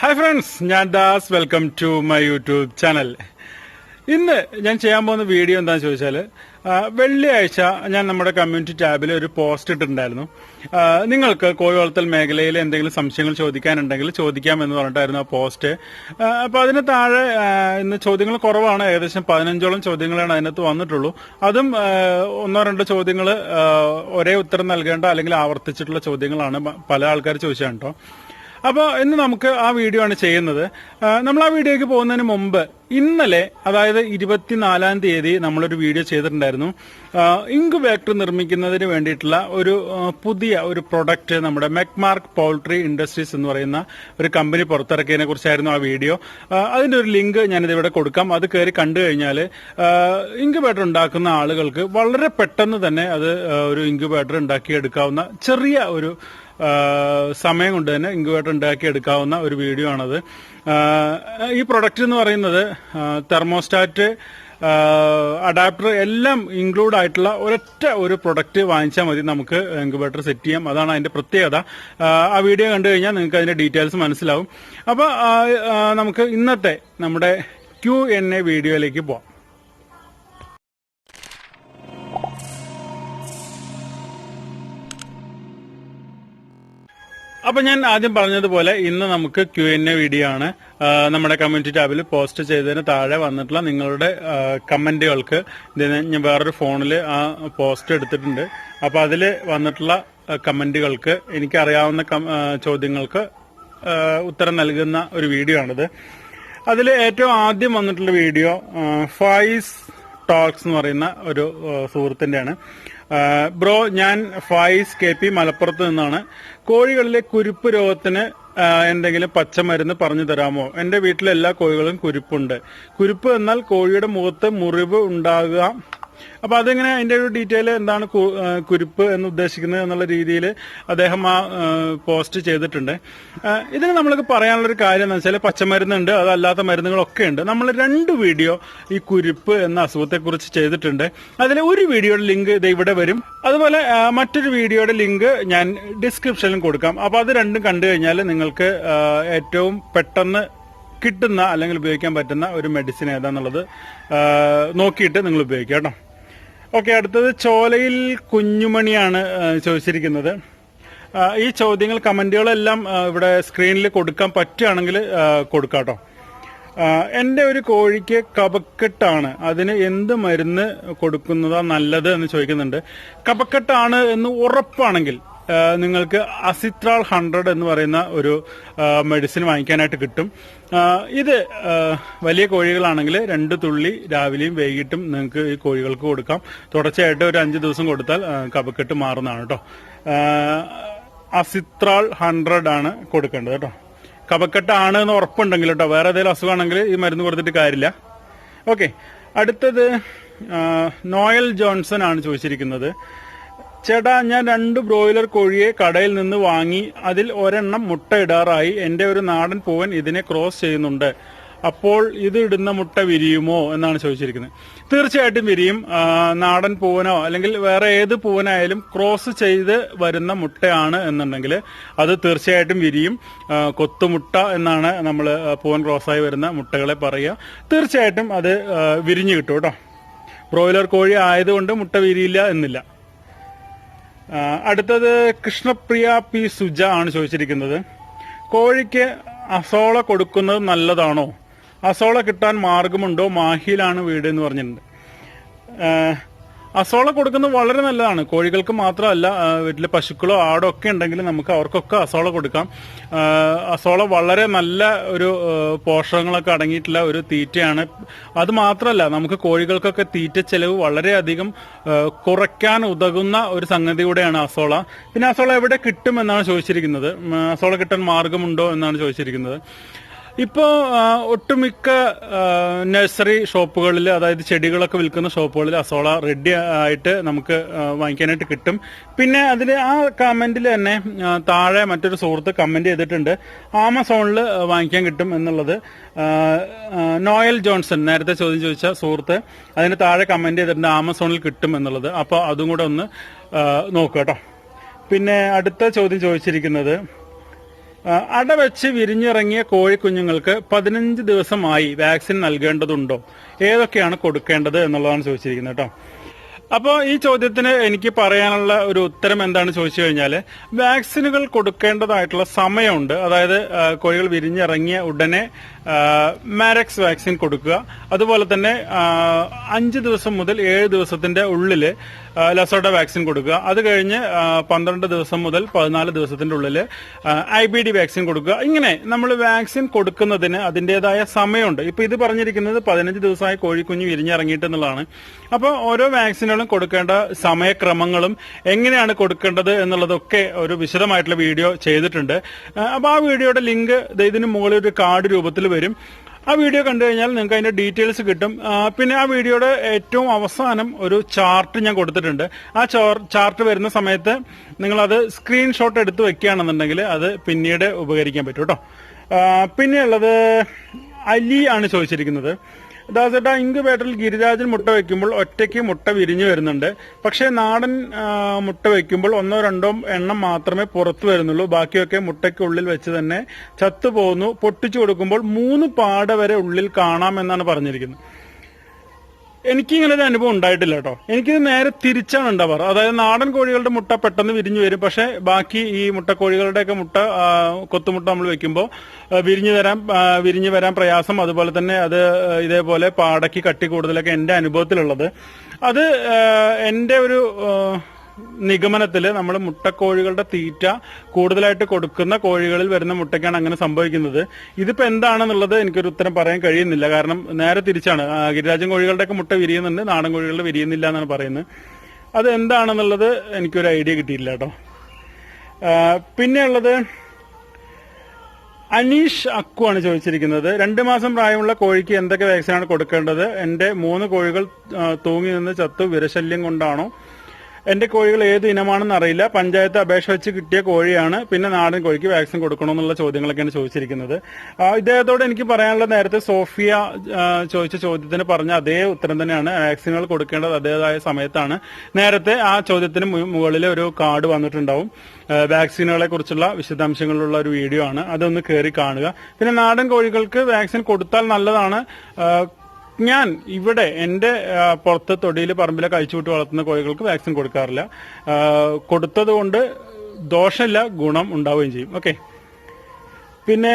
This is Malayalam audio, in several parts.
ഹായ് ഫ്രണ്ട്സ് ഞാൻ Das. Welcome to my YouTube channel ഇന്ന് ഞാൻ ചെയ്യാൻ പോകുന്ന വീഡിയോ എന്താണെന്ന് ചോദിച്ചാൽ വെള്ളിയാഴ്ച ഞാൻ നമ്മുടെ കമ്മ്യൂണിറ്റി ടാബിൽ ഒരു പോസ്റ്റ് ഇട്ടിട്ടുണ്ടായിരുന്നു. നിങ്ങൾക്ക് കോഴി വളർത്തൽ മേഖലയിൽ എന്തെങ്കിലും സംശയങ്ങൾ ചോദിക്കാനുണ്ടെങ്കിൽ ചോദിക്കാം എന്ന് പറഞ്ഞിട്ടായിരുന്നു ആ പോസ്റ്റ് അപ്പോൾ അതിന് താഴെ ഇന്ന് ചോദ്യങ്ങൾ കുറവാണ്. ഏകദേശം പതിനഞ്ചോളം ചോദ്യങ്ങളാണ് അതിനകത്ത് വന്നിട്ടുള്ളൂ. അതും ഒന്നോ രണ്ടോ ചോദ്യങ്ങൾ ഒരേ ഉത്തരം നൽകേണ്ട അല്ലെങ്കിൽ ആവർത്തിച്ചിട്ടുള്ള ചോദ്യങ്ങളാണ് പല ആൾക്കാർ ചോദിച്ചാണ് കേട്ടോ. അപ്പോൾ ഇന്ന് നമുക്ക് ആ വീഡിയോ ആണ് ചെയ്യുന്നത്. നമ്മൾ ആ വീഡിയോയ്ക്ക് പോകുന്നതിന് മുമ്പ് ഇന്നലെ അതായത് ഇരുപത്തിനാലാം തീയതി നമ്മളൊരു വീഡിയോ ചെയ്തിട്ടുണ്ടായിരുന്നു. ഇങ്കുബാക്ടർ നിർമ്മിക്കുന്നതിന് വേണ്ടിയിട്ടുള്ള ഒരു പുതിയ ഒരു പ്രൊഡക്റ്റ് നമ്മുടെ മെക്മാർക്ക് പോൾട്രി ഇൻഡസ്ട്രീസ് എന്ന് പറയുന്ന ഒരു കമ്പനി പുറത്തിറക്കിയതിനെ കുറിച്ചായിരുന്നു ആ വീഡിയോ. അതിന്റെ ഒരു ലിങ്ക് ഞാനിത് ഇവിടെ കൊടുക്കാം. അത് കയറി കണ്ടു കഴിഞ്ഞാൽ ഇങ്കുബാറ്റർ ഉണ്ടാക്കുന്ന ആളുകൾക്ക് വളരെ പെട്ടെന്ന് തന്നെ അത് ഒരു ഇങ്കുബാറ്റർ ഉണ്ടാക്കിയെടുക്കാവുന്ന ചെറിയ ഒരു സമയം കൊണ്ട് തന്നെ ഇൻക്യുബേറ്റർ ഉണ്ടാക്കി എടുക്കാവുന്ന ഒരു വീഡിയോ ആണത്. ഈ പ്രൊഡക്റ്റ് എന്ന് പറയുന്നത് തെർമോസ്റ്റാറ്റ് അഡാപ്റ്റർ എല്ലാം ഇൻക്ലൂഡ് ആയിട്ടുള്ള ഒരൊറ്റ ഒരു പ്രൊഡക്റ്റ് വാങ്ങിച്ചാൽ മതി നമുക്ക് ഇൻക്യുബേറ്റർ സെറ്റ് ചെയ്യാം. അതാണ് അതിന്റെ പ്രത്യേകത. ആ വീഡിയോ കണ്ടു കഴിഞ്ഞാൽ നിങ്ങൾക്ക് അതിന്റെ ഡീറ്റെയിൽസ് മനസ്സിലാവും. അപ്പോൾ നമുക്ക് ഇന്നത്തെ നമ്മുടെ ക്യു എൻ എ വീഡിയോയിലേക്ക് പോവാം. അപ്പൊ ഞാൻ ആദ്യം പറഞ്ഞതുപോലെ ഇന്ന് നമുക്ക് ക്യു എൻ എ വീഡിയോ ആണ് നമ്മുടെ കമ്മ്യൂണിറ്റി ടാബിൽ പോസ്റ്റ് ചെയ്തതിന് താഴെ വന്നിട്ടുള്ള നിങ്ങളുടെ കമന്റുകൾക്ക് ഞാൻ വേറൊരു ഫോണിൽ ആ പോസ്റ്റ് എടുത്തിട്ടുണ്ട്. അപ്പൊ അതിൽ വന്നിട്ടുള്ള കമന്റുകൾക്ക് എനിക്കറിയാവുന്ന ചോദ്യങ്ങൾക്ക് ഉത്തരം നൽകുന്ന ഒരു വീഡിയോ ആണിത്. അതിൽ ഏറ്റവും ആദ്യം വന്നിട്ടുള്ള വീഡിയോ ഫൈസ് ടോക്സ് എന്ന് പറയുന്ന ഒരു സുഹൃത്തിന്റെയാണ്. ബ്രോ ഞാൻ ഫായിസ് കെ പി മലപ്പുറത്ത് നിന്നാണ്. കോഴികളിലെ കുരുപ്പ് രോഗത്തിന് എന്തെങ്കിലും പച്ചമരുന്ന് പറഞ്ഞു തരാമോ? എന്റെ വീട്ടിലെ എല്ലാ കോഴികളും കുരുപ്പുണ്ട്. കുരുപ്പ് എന്നാൽ കോഴിയുടെ മുഖത്ത് മുറിവ് ഉണ്ടാകുക അപ്പൊ അതെങ്ങനെ അതിന്റെ ഒരു ഡീറ്റെയിൽ എന്താണ് കുരിപ്പ് എന്ന് ഉദ്ദേശിക്കുന്നത് എന്നുള്ള രീതിയിൽ അദ്ദേഹം ആ പോസ്റ്റ് ചെയ്തിട്ടുണ്ട്. ഇതിന് നമ്മൾക്ക് പറയാനുള്ള ഒരു കാര്യം എന്ന് വെച്ചാൽ പച്ചമരുന്നുണ്ട് അതല്ലാത്ത മരുന്നുകളൊക്കെ ഉണ്ട്. നമ്മൾ രണ്ട് വീഡിയോ ഈ കുരുപ്പ് എന്ന അസുഖത്തെക്കുറിച്ച് ചെയ്തിട്ടുണ്ട്. അതിലെ ഒരു വീഡിയോയുടെ ലിങ്ക് ഇത് ഇവിടെ വരും. അതുപോലെ മറ്റൊരു വീഡിയോയുടെ ലിങ്ക് ഞാൻ ഡിസ്ക്രിപ്ഷനിലും കൊടുക്കാം. അപ്പൊ അത് രണ്ടും കണ്ടു കഴിഞ്ഞാൽ നിങ്ങൾക്ക് ഏറ്റവും പെട്ടെന്ന് കിട്ടുന്ന അല്ലെങ്കിൽ ഉപയോഗിക്കാൻ പറ്റുന്ന ഒരു മെഡിസിൻ ഏതാന്നുള്ളത് നോക്കിയിട്ട് നിങ്ങൾ ഉപയോഗിക്കാം കേട്ടോ. ഓക്കെ അടുത്തത് ചോലയിൽ കുഞ്ഞുമണിയാണ് ചോദിച്ചിരിക്കുന്നത്. ഈ ചോദ്യങ്ങൾ കമന്റുകളെല്ലാം ഇവിടെ സ്ക്രീനിൽ കൊടുക്കാൻ പറ്റുകയാണെങ്കിൽ കൊടുക്കാട്ടോ. കൊടുക്കാം എന്റെ ഒരു കോഴിക്ക് കപക്കെട്ടാണ് അതിന് എന്ത് മരുന്ന് കൊടുക്കുന്നതാ നല്ലത് എന്ന് ചോദിക്കുന്നുണ്ട്. കപക്കെട്ടാണ് എന്ന് ഉറപ്പാണെങ്കിൽ നിങ്ങൾക്ക് അസിത്രാൾ ഹൺഡ്രഡ് എന്ന് പറയുന്ന ഒരു മെഡിസിൻ വാങ്ങിക്കാനായിട്ട് കിട്ടും. ഇത് വലിയ കോഴികളാണെങ്കിൽ രണ്ട് തുള്ളി രാവിലെയും വൈകിട്ടും നിങ്ങൾക്ക് ഈ കോഴികൾക്ക് കൊടുക്കാം. തുടർച്ചയായിട്ട് ഒരു അഞ്ച് ദിവസം കൊടുത്താൽ കപക്കെട്ട് മാറുന്നതാണ് കേട്ടോ അസിത്രാൾ ഹൺഡ്രഡ് ആണ് കൊടുക്കേണ്ടത് കേട്ടോ കപക്കെട്ടാണ് എന്ന് ഉറപ്പുണ്ടെങ്കിൽ കേട്ടോ വേറെ ഏതെങ്കിലും അസുഖമാണെങ്കിൽ ഈ മരുന്ന് കൊടുത്തിട്ട് കാര്യമില്ല. ഓക്കെ. അടുത്തത് നോയൽ ജോൺസൺ ആണ് ചോദിച്ചിരിക്കുന്നത്. ചേട്ടാ ഞാൻ രണ്ട് ബ്രോയിലർ കോഴിയെ കടയിൽ നിന്ന് വാങ്ങി അതിൽ ഒരെണ്ണം മുട്ട ഇടാറായി എന്റെ ഒരു നാടൻ പൂവൻ ഇതിനെ ക്രോസ് ചെയ്യുന്നുണ്ട്. അപ്പോൾ ഇത് ഇടുന്ന മുട്ട വിരിയുമോ എന്നാണ് ചോദിച്ചിരിക്കുന്നത്. തീർച്ചയായിട്ടും വിരിയും. നാടൻ പൂവനോ അല്ലെങ്കിൽ വേറെ ഏത് പൂവനായാലും ക്രോസ് ചെയ്ത് വരുന്ന മുട്ടയാണ് എന്നുണ്ടെങ്കിൽ അത് തീർച്ചയായിട്ടും വിരിയും. കൊത്തുമുട്ട എന്നാണ് നമ്മൾ പൂവൻ ക്രോസായി വരുന്ന മുട്ടകളെ പറയുക. തീർച്ചയായിട്ടും അത് വിരിഞ്ഞു കിട്ടും കേട്ടോ. ബ്രോയിലർ കോഴി ആയതുകൊണ്ട് മുട്ട വിരിയില്ല എന്നില്ല. അടുത്തത് കൃഷ്ണപ്രിയ പി സുജ ആണ് ചോദിച്ചിരിക്കുന്നത്. കോഴിക്ക് അസോള കൊടുക്കുന്നത് നല്ലതാണോ? അസോള കിട്ടാൻ മാർഗമുണ്ടോ? മാഹിയിലാണ് വീട് എന്ന് പറഞ്ഞിട്ടുണ്ട്. അസോള കൊടുക്കുന്നത് വളരെ നല്ലതാണ്. കോഴികൾക്ക് മാത്രമല്ല വീട്ടിലെ പശുക്കളോ ആടോ ഒക്കെ ഉണ്ടെങ്കിൽ നമുക്ക് അവർക്കൊക്കെ അസോള കൊടുക്കാം. അസോള വളരെ നല്ല ഒരു പോഷകങ്ങളൊക്കെ അടങ്ങിയിട്ടുള്ള ഒരു തീറ്റയാണ്. അത് മാത്രമല്ല നമുക്ക് കോഴികൾക്കൊക്കെ തീറ്റ ചെലവ് വളരെയധികം കുറയ്ക്കാൻ ഉതകുന്ന ഒരു സംഗതി കൂടെയാണ് അസോള. പിന്നെ അസോള എവിടെ കിട്ടും എന്നാണ് ചോദിച്ചിരിക്കുന്നത് അസോള കിട്ടാൻ മാർഗമുണ്ടോ എന്നാണ് ചോദിച്ചിരിക്കുന്നത്. ഇപ്പോ ആ, ഒട്ടുമിക്ക നഴ്സറി ഷോപ്പുകളിൽ അതായത് ചെടികളൊക്കെ വിൽക്കുന്ന ഷോപ്പുകളിൽ അസോള റെഡി ആയിട്ട് നമുക്ക് വാങ്ങിക്കാനായിട്ട് കിട്ടും. പിന്നെ അതിൽ ആ കമന്റിൽ തന്നെ താഴെ മറ്റൊരു സുഹൃത്ത് കമന്റ് ചെയ്തിട്ടുണ്ട്. ആമസോണിൽ വാങ്ങിക്കാൻ കിട്ടും എന്നുള്ളത്. നോയൽ ജോൺസൺ നേരത്തെ ചോദ്യം ചോദിച്ച സുഹൃത്ത് അതിന് താഴെ കമന്റ് ചെയ്തിട്ടുണ്ട് ആമസോണിൽ കിട്ടും എന്നുള്ളത്. അപ്പോൾ അതും കൂടെ ഒന്ന് നോക്കുക കേട്ടോ. പിന്നെ അടുത്ത ചോദ്യം ചോദിച്ചിരിക്കുന്നത് അടവെച്ച് വിരിഞ്ഞിറങ്ങിയ കോഴിക്കുഞ്ഞുങ്ങൾക്ക് പതിനഞ്ച് ദിവസമായി വാക്സിൻ നൽകേണ്ടതുണ്ടോ? ഏതൊക്കെയാണ് കൊടുക്കേണ്ടത് എന്നുള്ളതാണ് ചോദിച്ചിരിക്കുന്നത് കേട്ടോ. അപ്പോൾ ഈ ചോദ്യത്തിന് എനിക്ക് പറയാനുള്ള ഒരു ഉത്തരം എന്താണ് ചോദിച്ചു കഴിഞ്ഞാൽ വാക്സിനുകൾ കൊടുക്കേണ്ടതായിട്ടുള്ള സമയമുണ്ട്. അതായത് കോഴികൾ വിരിഞ്ഞിറങ്ങിയ ഉടനെ മാരക്സ് വാക്സിൻ കൊടുക്കുക. അതുപോലെ തന്നെ അഞ്ച് ദിവസം മുതൽ ഏഴ് ദിവസത്തിന്റെ ഉള്ളിൽ ലസോഡ വാക്സിൻ കൊടുക്കുക. അത് കഴിഞ്ഞ് പന്ത്രണ്ട് ദിവസം മുതൽ പതിനാല് ദിവസത്തിന്റെ ഉള്ളിൽ ഐ ബി ഡി വാക്സിൻ കൊടുക്കുക. ഇങ്ങനെ നമ്മൾ വാക്സിൻ കൊടുക്കുന്നതിന് അതിന്റെതായ സമയമുണ്ട്. ഇപ്പൊ ഇത് പറഞ്ഞിരിക്കുന്നത് പതിനഞ്ച് ദിവസമായി കോഴിക്കുഞ്ഞ് വിരിഞ്ഞിറങ്ങിയിട്ട് എന്നുള്ളതാണ്. അപ്പോൾ ഓരോ വാക്സിനുകളും കൊടുക്കേണ്ട സമയക്രമങ്ങളും എങ്ങനെയാണ് കൊടുക്കേണ്ടത് എന്നുള്ളതൊക്കെ ഒരു വിശദമായിട്ടുള്ള വീഡിയോ ചെയ്തിട്ടുണ്ട്. അപ്പോൾ ആ വീഡിയോയുടെ ലിങ്ക് ഇതിന് മുകളിൽ ഒരു കാർഡ് രൂപത്തിൽ വരും. ആ വീഡിയോ കണ്ടു കഴിഞ്ഞാൽ നിങ്ങൾക്ക് അതിന്റെ ഡീറ്റെയിൽസ് കിട്ടും. പിന്നെ ആ വീഡിയോയുടെ ഏറ്റവും അവസാനം ഒരു ചാർട്ട് ഞാൻ കൊടുത്തിട്ടുണ്ട്. ആ ചാർട്ട് വരുന്ന സമയത്ത് നിങ്ങൾ അത് സ്ക്രീൻഷോട്ട് എടുത്ത് വെക്കുകയാണെന്നുണ്ടെങ്കിൽ അത് പിന്നീട് ഉപകരിക്കാൻ പറ്റും കേട്ടോ. പിന്നെയുള്ളത് അലി ആണ് ചോദിച്ചിരിക്കുന്നത്. ദാസേട്ടാ പേട്ടിൽ ഗിരിരാജൻ മുട്ട വയ്ക്കുമ്പോൾ ഒറ്റയ്ക്ക് മുട്ട വിരിഞ്ഞു വരുന്നുണ്ട്. പക്ഷേ നാടൻ മുട്ട വയ്ക്കുമ്പോൾ ഒന്നോ രണ്ടോ എണ്ണം മാത്രമേ പുറത്തു വരുന്നുള്ളൂ. ബാക്കിയൊക്കെ മുട്ടയ്ക്കുള്ളിൽ വെച്ച് തന്നെ ചത്തുപോകുന്നു പൊട്ടിച്ചു കൊടുക്കുമ്പോൾ മൂന്ന് പാട വരെ ഉള്ളിൽ കാണാമെന്നാണ് പറഞ്ഞിരിക്കുന്നത്. എനിക്ക് ഇങ്ങനെ ഒരു അനുഭവം ഉണ്ടായിട്ടില്ല കേട്ടോ. എനിക്ക് നേരെ തിരിച്ചാണ് ഉണ്ടാവാറ് അതായത് നാടൻ കോഴികളുടെ മുട്ട പെട്ടെന്ന് വിരിഞ്ഞു വരും. പക്ഷെ ബാക്കി ഈ മുട്ടക്കോഴികളുടെയൊക്കെ മുട്ട ആ, കൊത്തുമുട്ട നമ്മൾ വെക്കുമ്പോൾ വിരിഞ്ഞു തരാൻ വിരിഞ്ഞു വരാൻ പ്രയാസം. അതുപോലെ തന്നെ അത് ഇതേപോലെ പാടക്കി കട്ടി കൂടുതലൊക്കെ എന്റെ അനുഭവത്തിലുള്ളത്. അത് എന്റെ ഒരു ആ, നിഗമനത്തിൽ നമ്മൾ മുട്ടക്കോഴികളുടെ തീറ്റ കൂടുതലായിട്ട് കൊടുക്കുന്ന കോഴികളിൽ വരുന്ന മുട്ടയ്ക്കാണ് അങ്ങനെ സംഭവിക്കുന്നത്. ഇതിപ്പോ എന്താണെന്നുള്ളത് എനിക്കൊരു ഉത്തരം പറയാൻ കഴിയുന്നില്ല. കാരണം നേരെ തിരിച്ചാണ്. ഗിരിരാജൻ കോഴികളുടെയൊക്കെ മുട്ട വിരിയുന്നുണ്ട്. നാടൻ കോഴികളുടെ വിരിയുന്നില്ല എന്നാണ് പറയുന്നത്. അത് എന്താണെന്നുള്ളത് എനിക്കൊരു ഐഡിയ കിട്ടിയില്ല കേട്ടോ. പിന്നെയുള്ളത് അനീഷ് അക്കു ആണ് ചോദിച്ചിരിക്കുന്നത്. രണ്ട് മാസം പ്രായമുള്ള കോഴിക്ക് എന്തൊക്കെ വാക്സിനാണ് കൊടുക്കേണ്ടത്? എന്റെ മൂന്ന് കോഴികൾ തൂങ്ങി നിന്ന് ചത്തു വിരശല്യം കൊണ്ടാണോ? എന്റെ കോഴികൾ ഏത് ഇനമാണെന്ന് അറിയില്ല. പഞ്ചായത്ത് അപേക്ഷ വെച്ച് കിട്ടിയ കോഴിയാണ്. പിന്നെ നാടൻ കോഴിക്ക് വാക്സിൻ കൊടുക്കണമെന്നുള്ള ചോദ്യങ്ങളൊക്കെയാണ് ചോദിച്ചിരിക്കുന്നത്. ഇദ്ദേഹത്തോട് എനിക്ക് പറയാനുള്ള നേരത്തെ സോഫിയ ചോദിച്ച ചോദ്യത്തിന് പറഞ്ഞ അതേ ഉത്തരം തന്നെയാണ്. വാക്സിനുകൾ കൊടുക്കേണ്ടത് അതേതായ സമയത്താണ്. നേരത്തെ ആ ചോദ്യത്തിന് മുകളിൽ ഒരു കാർഡ് വന്നിട്ടുണ്ടാവും. വാക്സിനുകളെ കുറിച്ചുള്ള വിശദാംശങ്ങളുള്ള ഒരു വീഡിയോ ആണ്. അതൊന്ന് കയറി കാണുക. പിന്നെ നാടൻ കോഴികൾക്ക് വാക്സിൻ കൊടുത്താൽ നല്ലതാണ്. ഞാൻ ഇവിടെ എന്റെ ആ, പുറത്ത് തൊടിയിൽ പറമ്പിലെ കഴിച്ചുവിട്ട് വളർത്തുന്ന കോഴികൾക്ക് വാക്സിൻ കൊടുക്കാറില്ല. കൊടുത്തത് കൊണ്ട് ദോഷമില്ല ഗുണം ഉണ്ടാവുകയും ചെയ്യും. ഓക്കെ. പിന്നെ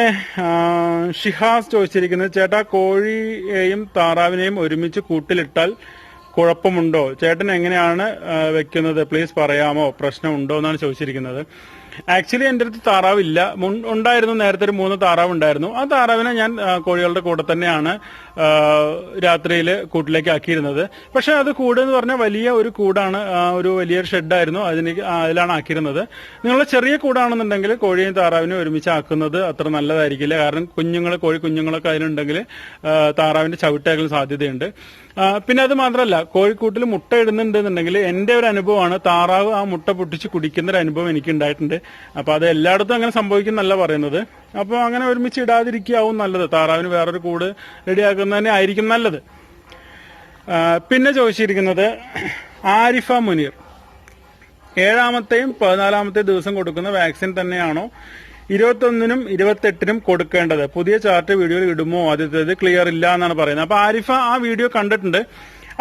ഷിഹാസ് ചോദിച്ചിരിക്കുന്നത് ചേട്ടാ കോഴിയെയും താറാവിനെയും ഒരുമിച്ച് കൂട്ടിലിട്ടാൽ കുഴപ്പമുണ്ടോ? ചേട്ടൻ എങ്ങനെയാണ് വെക്കുന്നത്? പ്ലീസ് പറയാമോ? പ്രശ്നമുണ്ടോ എന്നാണ് ചോദിച്ചിരിക്കുന്നത്. ആക്ച്വലി എന്റെ അടുത്ത് താറാവില്ല ഉണ്ടായിരുന്നു നേരത്തെ ഒരു മൂന്ന് താറാവ് ഉണ്ടായിരുന്നു. ആ താറാവിനെ ഞാൻ കോഴികളുടെ കൂടെ തന്നെയാണ് രാത്രിയിൽ കൂട്ടിലേക്ക് ആക്കിയിരുന്നത്. പക്ഷെ അത് കൂട് എന്ന് പറഞ്ഞാൽ വലിയ ഒരു കൂടാണ് ഒരു വലിയൊരു ഷെഡായിരുന്നു അതിന് അതിലാണ് ആക്കിയിരുന്നത്. നിങ്ങളുടെ ചെറിയ കൂടാണെന്നുണ്ടെങ്കിൽ കോഴിയും താറാവിനെ ഒരുമിച്ച് ആക്കുന്നത് അത്ര നല്ലതായിരിക്കില്ല. കാരണം കുഞ്ഞുങ്ങൾ കോഴി കുഞ്ഞുങ്ങളൊക്കെ അതിനുണ്ടെങ്കിൽ താറാവിന്റെ ചവിട്ടേക്കാൻ സാധ്യതയുണ്ട്. പിന്നെ അത് മാത്രമല്ല കോഴിക്കൂട്ടിൽ മുട്ട ഇടുന്നുണ്ട് എന്നുണ്ടെങ്കിൽ എന്റെ ഒരു അനുഭവമാണ് താറാവ് ആ മുട്ട പൊട്ടിച്ച് കുടിക്കുന്ന ഒരു അനുഭവം എനിക്ക് ഉണ്ടായിട്ടുണ്ട് അപ്പൊ അത് എല്ലായിടത്തും അങ്ങനെ സംഭവിക്കുന്നല്ല പറയുന്നത്. അപ്പോൾ അങ്ങനെ ഒരുമിച്ച് ഇടാതിരിക്കാവും നല്ലത്. താറാവിന് വേറൊരു കൂട് റെഡിയാക്കുന്നത് തന്നെ ആയിരിക്കും നല്ലത്. പിന്നെ ചോദിച്ചിരിക്കുന്നത് ആരിഫ മുനീർ. ഏഴാമത്തെയും പതിനാലാമത്തെയും ദിവസം കൊടുക്കുന്ന വാക്സിൻ തന്നെയാണോ? ഇരുപത്തൊന്നിനും ഇരുപത്തെട്ടിനും കൊടുക്കേണ്ടത്. പുതിയ ചാർട്ട് വീഡിയോയിൽ ഇടുമോ? ആദ്യത്തേത് ക്ലിയർ ഇല്ല എന്നാണ് പറയുന്നത്. അപ്പൊ ആരിഫ ആ വീഡിയോ കണ്ടിട്ടുണ്ട്.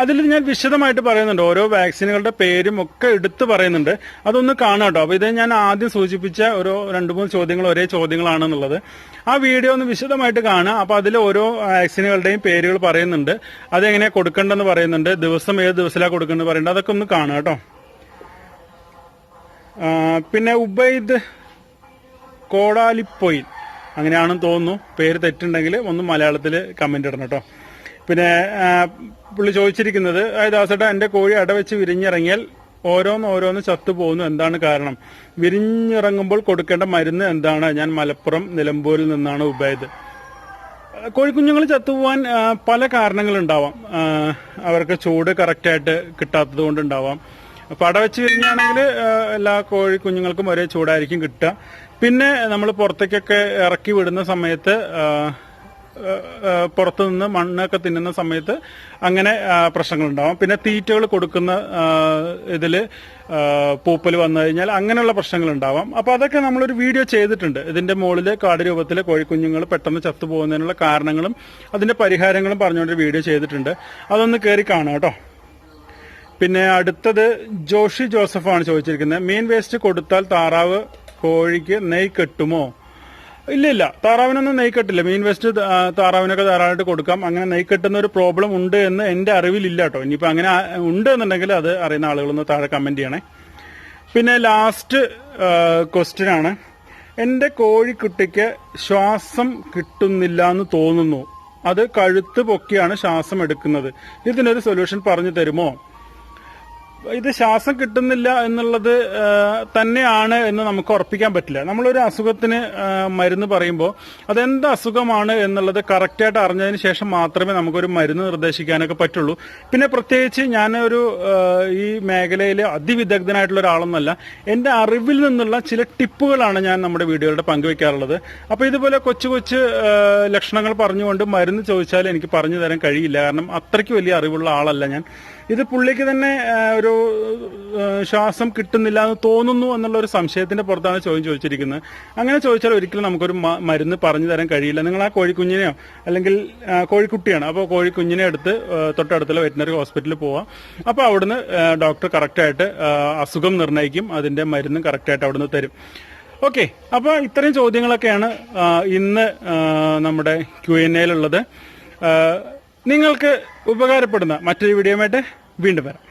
അതിൽ ഞാൻ വിശദമായിട്ട് പറയുന്നുണ്ട്. ഓരോ വാക്സിനുകളുടെ പേരും ഒക്കെ എടുത്തു പറയുന്നുണ്ട്. അതൊന്ന് കാണാം കേട്ടോ. അപ്പൊ ഇത് ഞാൻ ആദ്യം സൂചിപ്പിച്ച ഒരു രണ്ട് മൂന്ന് ചോദ്യങ്ങൾ ഒരേ ചോദ്യങ്ങളാണെന്നുള്ളത്. ആ വീഡിയോ ഒന്ന് വിശദമായിട്ട് കാണുക അപ്പൊ അതിൽ ഓരോ വാക്സിനുകളുടെയും പേരുകൾ പറയുന്നുണ്ട്. അതെങ്ങനെയാ കൊടുക്കേണ്ടതെന്ന് പറയുന്നുണ്ട്. ദിവസം ഏത് ദിവസത്തിലാണ് കൊടുക്കേണ്ടത് പറയുന്നുണ്ട്. അതൊക്കെ ഒന്ന് കാണുക കേട്ടോ. പിന്നെ ഉബൈദ് കോടാലിപ്പൊയിൽ. അങ്ങനെയാണെന്ന് തോന്നുന്നു. പേര് തെറ്റുണ്ടെങ്കിൽ ഒന്ന് മലയാളത്തിൽ കമന്റ് ഇടണം കേട്ടോ. പിന്നെ പുള്ളി ചോദിച്ചിരിക്കുന്നത് ദാസേട്ടാ എന്റെ കോഴി അടവെച്ച് വിരിഞ്ഞിറങ്ങിയാൽ ഓരോന്ന് ഓരോന്ന് ചത്തുപോകുന്നു എന്താണ് കാരണം? വിരിഞ്ഞിറങ്ങുമ്പോൾ കൊടുക്കേണ്ട മരുന്ന് എന്താണ്? ഞാൻ മലപ്പുറം നിലമ്പൂരിൽ നിന്നാണ് ഉബൈദ് കോഴിക്കുഞ്ഞുങ്ങൾ ചത്തുപോകാൻ പല കാരണങ്ങളുണ്ടാവാം. അവർക്ക് ചൂട് കറക്റ്റായിട്ട് കിട്ടാത്തത് കൊണ്ടുണ്ടാവാം. അപ്പൊ വെച്ച് കഴിഞ്ഞാണെങ്കിൽ എല്ലാ കോഴിക്കുഞ്ഞുങ്ങൾക്കും ഒരേ ചൂടായിരിക്കും കിട്ടുക. പിന്നെ നമ്മൾ പുറത്തേക്കൊക്കെ ഇറക്കി വിടുന്ന സമയത്ത് പുറത്തു നിന്ന് മണ്ണൊക്കെ തിന്നുന്ന സമയത്ത് അങ്ങനെ പ്രശ്നങ്ങളുണ്ടാവും. പിന്നെ തീറ്റകൾ കൊടുക്കുന്ന ഇതിൽ പൂപ്പൽ വന്നു കഴിഞ്ഞാൽ അങ്ങനെയുള്ള പ്രശ്നങ്ങൾ ഉണ്ടാവാം അപ്പോൾ അതൊക്കെ നമ്മളൊരു വീഡിയോ ചെയ്തിട്ടുണ്ട്. ഇതിന്റെ മുകളിൽ കാട് രൂപത്തിൽ കോഴിക്കുഞ്ഞുങ്ങൾ പെട്ടെന്ന് ചത്തുപോകുന്നതിനുള്ള കാരണങ്ങളും അതിന്റെ പരിഹാരങ്ങളും പറഞ്ഞുകൊണ്ട് വീഡിയോ ചെയ്തിട്ടുണ്ട്. അതൊന്ന് കയറി കാണാം കേട്ടോ. പിന്നെ അടുത്തത് ജോഷി ജോസഫാണ് ചോദിച്ചിരിക്കുന്നത്. മീൻ വേസ്റ്റ് കൊടുത്താൽ താറാവ് കോഴിക്ക് നെയ് കെട്ടുമോ? ഇല്ല ഇല്ല താറാവിനൊന്നും നെയ് കെട്ടില്ല. മീൻ വെസ്റ്റ് താറാവിനൊക്കെ ധാരാളമായിട്ട് കൊടുക്കാം. അങ്ങനെ നെയ് കെട്ടുന്ന ഒരു പ്രോബ്ലം ഉണ്ട് എന്ന് എന്റെ അറിവിലില്ല കേട്ടോ. ഇനിയിപ്പോ അങ്ങനെ ഉണ്ട് എന്നുണ്ടെങ്കിൽ അത് അറിയുന്ന ആളുകളൊന്ന് താഴെ കമന്റ് ചെയ്യണേ. പിന്നെ ലാസ്റ്റ് ക്വസ്റ്റ്യൻ ആണ്. എന്റെ കോഴിക്കുട്ടിക്ക് ശ്വാസം കിട്ടുന്നില്ല എന്ന് തോന്നുന്നു. അത് കഴുത്ത് പൊക്കിയാണ് ശ്വാസം എടുക്കുന്നത്. ഇതിനൊരു സൊല്യൂഷൻ പറഞ്ഞു തരുമോ? ഇത് ശ്വാസം കിട്ടുന്നില്ല എന്നുള്ളത് തന്നെയാണ് എന്ന് നമുക്ക് ഉറപ്പിക്കാൻ പറ്റില്ല. നമ്മളൊരു അസുഖത്തിന് മരുന്ന് പറയുമ്പോൾ അതെന്ത് അസുഖമാണ് എന്നുള്ളത് കറക്റ്റായിട്ട് അറിഞ്ഞതിന് ശേഷം മാത്രമേ നമുക്കൊരു മരുന്ന് നിർദ്ദേശിക്കാനൊക്കെ പറ്റുള്ളൂ. പിന്നെ പ്രത്യേകിച്ച് ഞാനൊരു ഈ മേഖലയിൽ അതിവിദഗ്ധനായിട്ടുള്ള ഒരാളൊന്നല്ല. എന്റെ അറിവിൽ നിന്നുള്ള ചില ടിപ്പുകളാണ് ഞാൻ നമ്മുടെ വീഡിയോയുടെ പങ്കുവെക്കാറുള്ളത്. അപ്പൊ ഇതുപോലെ കൊച്ചു കൊച്ചു ലക്ഷണങ്ങൾ പറഞ്ഞുകൊണ്ട് മരുന്ന് ചോദിച്ചാൽ എനിക്ക് പറഞ്ഞു തരാൻ കഴിയില്ല. കാരണം അത്രയ്ക്ക് വലിയ അറിവുള്ള ആളല്ല ഞാൻ. ഇത് പുള്ളിക്ക് തന്നെ ഒരു ശ്വാസം കിട്ടുന്നില്ല എന്ന് തോന്നുന്നു എന്നുള്ള ഒരു സംശയത്തിന്റെ പുറത്താണ് ചോദ്യം ചോദിച്ചിരിക്കുന്നത്. അങ്ങനെ ചോദിച്ചാൽ ഒരിക്കലും നമുക്കൊരു മരുന്ന് പറഞ്ഞു തരാൻ കഴിയില്ല. നിങ്ങൾ ആ കോഴിക്കുഞ്ഞിനെയോ അല്ലെങ്കിൽ കോഴിക്കുട്ടിയാണ് അപ്പോൾ കോഴിക്കുഞ്ഞിനെ എടുത്ത് തൊട്ടടുത്തുള്ള വെറ്റിനറി ഹോസ്പിറ്റലിൽ പോവാം. അപ്പോൾ അവിടുന്ന് ഡോക്ടർ കറക്റ്റായിട്ട് അസുഖം നിർണയിക്കും അതിന്റെ മരുന്നും കറക്റ്റായിട്ട് അവിടുന്ന് തരും. ഓക്കെ അപ്പോൾ ഇത്രയും ചോദ്യങ്ങളൊക്കെയാണ് ഇന്ന് നമ്മുടെ ക്യു എൻ എയിലുള്ളത്. നിങ്ങൾക്ക് ഉപകാരപ്പെടുന്ന മറ്റൊരു വീഡിയോയുമായിട്ട് വീണ്ടും വരാം.